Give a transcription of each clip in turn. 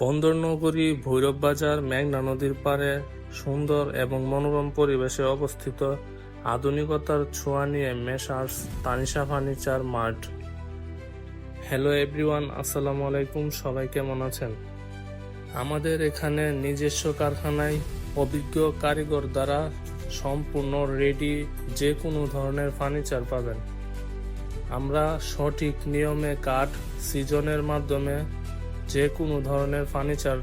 বন্দরনগরী ভৈরব বাজার মেঘনা নদীর পাড়ে সুন্দর এবং মনোরম পরিবেশে অবস্থিত আধুনিকতার ছোঁয়া নিয়ে messrs Tanisha furniture mart. Hello everyone, আসসালামু আলাইকুম, সবাই কেমন আছেন? আমাদের এখানে নিজস্ব কারখানায় অভিজ্ঞ কারিগর দ্বারা সম্পূর্ণ রেডি যে কোনো ধরনের ফার্নিচার পাবেন। আমরা সঠিক নিয়মে কাঠ, সিজনের মাধ্যমে যে কোনো ধরনের ফার্নিচার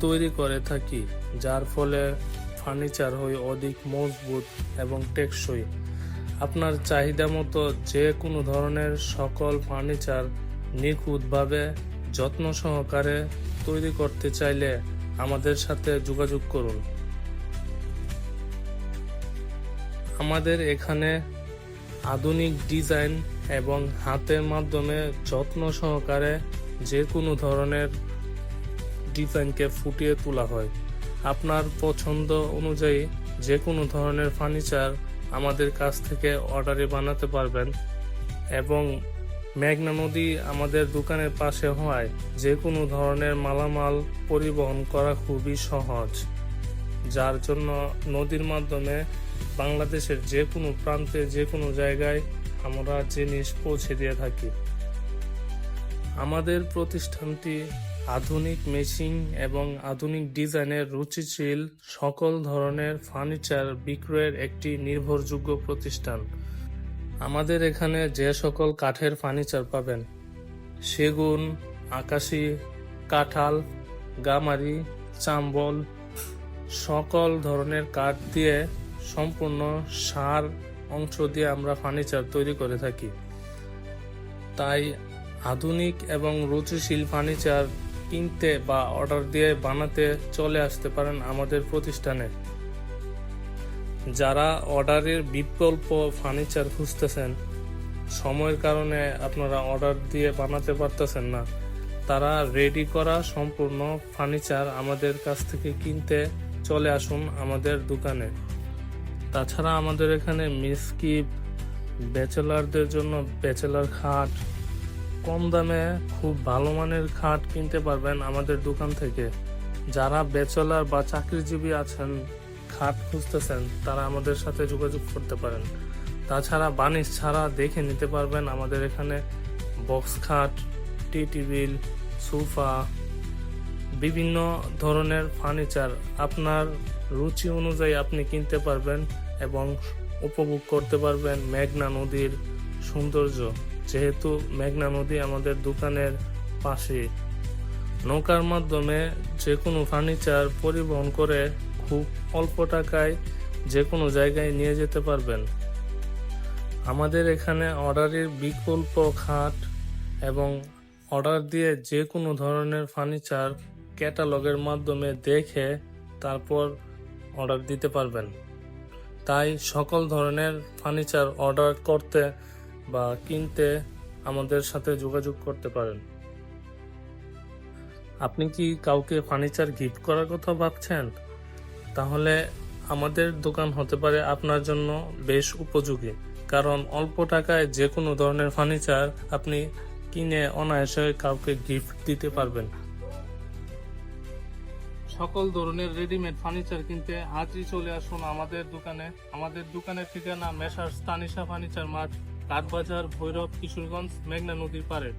তৈরি করে থাকি, যার ফলে ফার্নিচার হয় অধিক মজবুত এবং টেকসই। আপনার চাহিদা মতো যে কোনো ধরনের সকল ফার্নিচার নিখুঁতভাবে, যত্ন সহকারে তৈরি করতে চাইলে আমাদের সাথে যোগাযোগ করুন। আমাদের এখানে আধুনিক ডিজাইন এবং হাতের মাধ্যমে যত্ন সহকারে যে কোনো ধরনের ডিজাইনকে ফুটিয়ে তোলা হয়। আপনার পছন্দ অনুযায়ী যে কোনো ধরনের ফার্নিচার আমাদের কাছ থেকে অর্ডারে বানাতে পারবেন এবং মেঘনা নদী আমাদের দোকানের পাশে হওয়ায় যে কোনো ধরনের মালামাল পরিবহন করা খুবই সহজ। যার জন্য নদীর মাধ্যমে বাংলাদেশের যে কোনো প্রান্তে, যে কোনো জায়গায় আমরা জিনিস পৌঁছে দিয়ে থাকি। আমাদের প্রতিষ্ঠানটি আধুনিক মেশিন এবং আধুনিক ডিজাইনের রুচিশীল সকল ধরনের ফার্নিচার বিক্রয়ের একটি নির্ভরযোগ্য প্রতিষ্ঠান। আমাদের এখানে যে সকল কাঠের ফার্নিচার পাবেন, সেগুন, আকাশি, কাঁঠাল, গামারি, চাম্বল, সকল ধরনের কাঠ দিয়ে সম্পূর্ণ সার অংশ দিয়ে আমরা ফার্নিচার তৈরি করে থাকি। তাই আধুনিক এবং রুচিশীল ফার্নিচার কিনতে বা অর্ডার দিয়ে বানাতে চলে আসতে পারেন আমাদের প্রতিষ্ঠানে। যারা অর্ডারের বিকল্প ফার্নিচার খুঁজতেছেন, সময়ের কারণে আপনারা অর্ডার দিয়ে বানাতে পারতেছেন না। তারা রেডি করা সম্পূর্ণ ফার্নিচার আমাদের কাছ থেকে কিনতে চলে আসুন আমাদের দোকানে। তাছাড়া আমাদের এখানে মিসকিপ ব্যাচেলারদের জন্য ব্যাচেলার খাট কম দামে খুব ভালো মানের খাট কিনতে পারবেন আমাদের দোকান থেকে। যারা ব্যাচেলার বা চাকরিজীবী আছেন, খাট খুঁজতেছেন, তারা আমাদের সাথে যোগাযোগ করতে পারেন। তাছাড়া বানিশ ছাড়া দেখে নিতে পারবেন আমাদের এখানে বক্স খাট, টি টেবিল, সোফা, বিভিন্ন ধরনের ফার্নিচার। আপনার রুচি অনুযায়ী আপনি কিনতে পারবেন এবং উপভোগ করতে পারবেন মেঘনা নদীর সৌন্দর্য। যেহেতু মেঘনা নদী আমাদের দোকানের পাশে। নৌকার মাধ্যমে যে কোনো ফার্নিচার পরিবহন করে খুব অল্প টাকায় যে কোনো জায়গায় নিয়ে যেতে পারবেন। আমাদের এখানে অর্ডারের বিকল্প খাট এবং অর্ডার দিয়ে যে কোনো ধরনের ফার্নিচার ক্যাটালগের মাধ্যমে দেখে তারপর অর্ডার দিতে পারবেন। তাই সকল ধরনের ফার্নিচার অর্ডার করতে বা কিনতে আমাদের সাথে যোগাযোগ করতে পারেন। আপনি কি কাউকে ফার্নিচার গিফট করার কথা ভাবছেন? তাহলে আমাদের দোকান হতে পারে আপনার জন্য বেশ উপযোগী, কারণ অল্প টাকায় যে কোনো ধরনের ফার্নিচার আপনি কিনে অনায়াসে কাউকে গিফট দিতে পারবেন। সকল ধরনের রেডিমেড ফার্নিচার কিনতে আজই চলে আসুন আমাদের দোকানে। আমাদের দোকানের ঠিকানা messrs Tanisha furniture mart. Kathbazar Bhairab Kishoreganj মেঘনা নদীর পাড়ে।